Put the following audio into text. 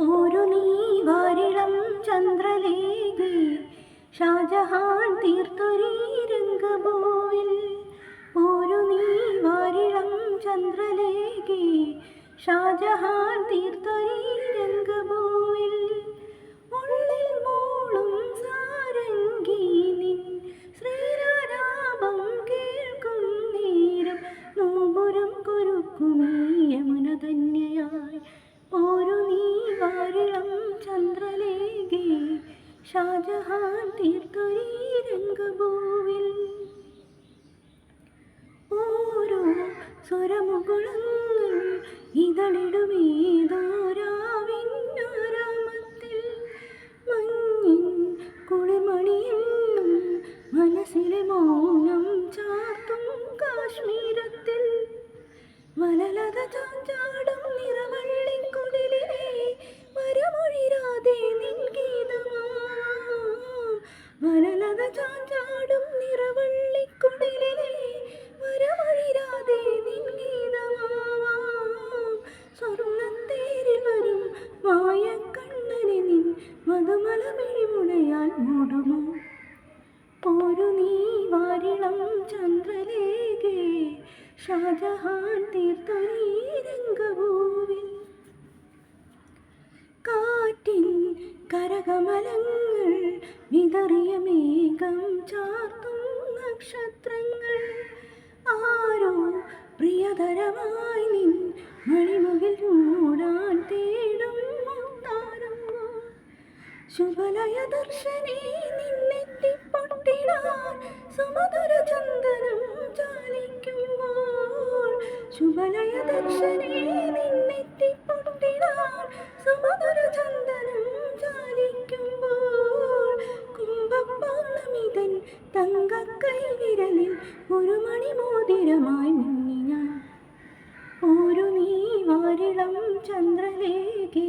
ഒരു നീ വാരിളം ചന്ദ്രലേഖി. ഷാജഹാൻ തീർത്തൊരീ രംഗഭൂവിൽ ഒരു നീ വാരിളം ചന്ദ്രലേഖി. ഷാജഹാൻ തീർത്തൊരീ ഷാജഹാൻ തീർത്തൊരീ രംഗഭൂവിൽ ഓരോ സ്വരമുകുളങ്ങൾ ഇതളിടുമേതോരാവിന്നാരാമത്തിൽ മഞ്ഞിൻ കുളിമണിയെന്നും മനസ്സിലെ മൗനം ചാർത്തും കാശ്മീരത്തിൽ വലലത നിൻ മധുമലമിഴിമുണയാൽ മൂടുമോ? പോരു നീ വാരിളം ചന്ദ്രലേഖേ ഷാജഹാൻ തീർത്തൊരീ രംഗഭൂവിൽ. കാറ്റിൻ കരകമലങ്ങൾ വിതറിയ മേഘം ചാർത്തും നക്ഷത്രങ്ങൾ. ആരോ പ്രിയതരമായി ശുഭലയ ദർശനേ നിന്നെത്തിപ്പൊട്ടിടാൻ സുമധുര ചന്ദനം ചാലിക്കുമ്പോൾ ശുഭലയ ദർശനേ നിന്നെത്തിപ്പൊട്ടിടാൻ സുമധുര ചന്ദനം ചാലിക്കുമ്പോൾ കുംഭപൗർണമിതൻ തങ്കക്കൈ വിരലിൽ ഒരു മണിമോതിരമായി മുങ്ങി ഞാൻ ഒരു നീ വാരിളം ചന്ദ്രലേഖേ